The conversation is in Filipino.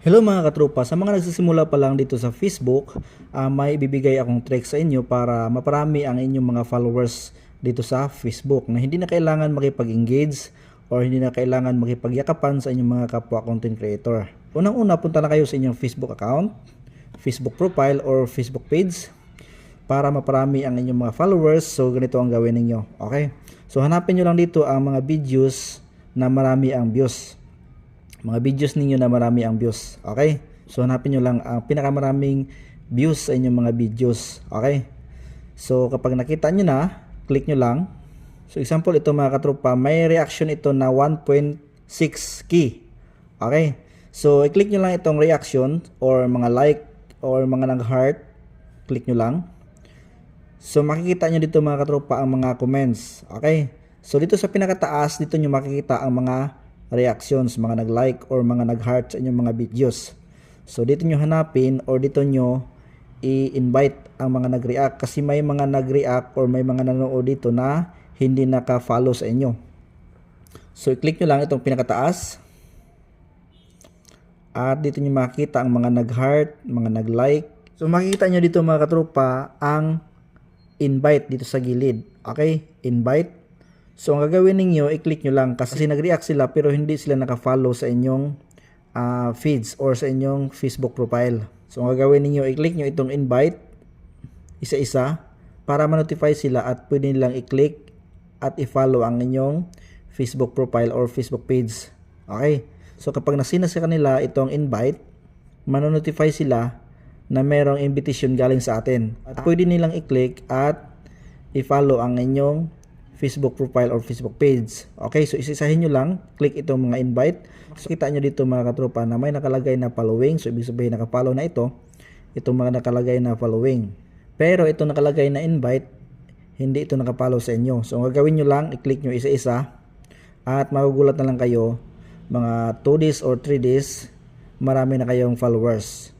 Hello mga katropa, sa mga nagsisimula pa lang dito sa Facebook, ah, may ibibigay akong trick sa inyo para maparami ang inyong mga followers dito sa Facebook na hindi na kailangan makipag-engage or hindi na kailangan makipagyakapan sa inyong mga kapwa content creator. Unang-una, punta na kayo sa inyong Facebook account, Facebook profile or Facebook page para maparami ang inyong mga followers. So ganito ang gawin ninyo. Okay? So hanapin nyo lang dito ang mga videos na marami ang views mga videos ninyo na marami ang views. Okay? So hanapin nyo lang ang pinakamaraming views sa inyong mga videos. Okay? So kapag nakita nyo na, click nyo lang. So example ito mga katropa, may reaction ito na 1.6 key. Okay? So i-click nyo lang itong reaction or mga like or mga nag-heart. Click nyo lang. So makikita nyo dito mga katropa ang mga comments. Okay? So dito sa pinakataas, dito nyo makikita ang mga reactions, mga nag-like or mga nag-heart sa inyong mga videos. So dito nyo hanapin or dito nyo i-invite ang mga nag-react kasi may mga nag-react or may mga nanood dito na hindi naka-follow sa inyo. So i-click nyo lang itong pinakataas. At dito nyo makikita ang mga nag-heart, mga nag-like. So makikita nyo dito mga katropa ang invite dito sa gilid. Okay? Invite. So ang gagawin ninyo, i-click nyo lang kasi nag-react sila pero hindi sila naka-follow sa inyong ah, feeds or sa inyong Facebook profile. So ang gagawin ninyo, i-click nyo itong invite isa-isa para ma-notify sila at pwede nilang i-click at i-follow ang inyong Facebook profile or Facebook page. Okay? So kapag nasina sa kanila itong invite, manonotify sila na merong invitation galing sa atin. At pwede nilang i-click at i-follow ang inyong Facebook profile or Facebook page. Okay, so isisahin nyo lang, click itong mga invite. So kita nyo dito mga katropa na may nakalagay na following. So ibig sabihin nakapollow na ito. Itong mga nakalagay na following. Pero ito nakalagay na invite, hindi ito nakapollow sa inyo. So ang gagawin nyo lang, i-click nyo isa-isa at magugulat na lang kayo mga 2 days or 3 days marami na kayong followers.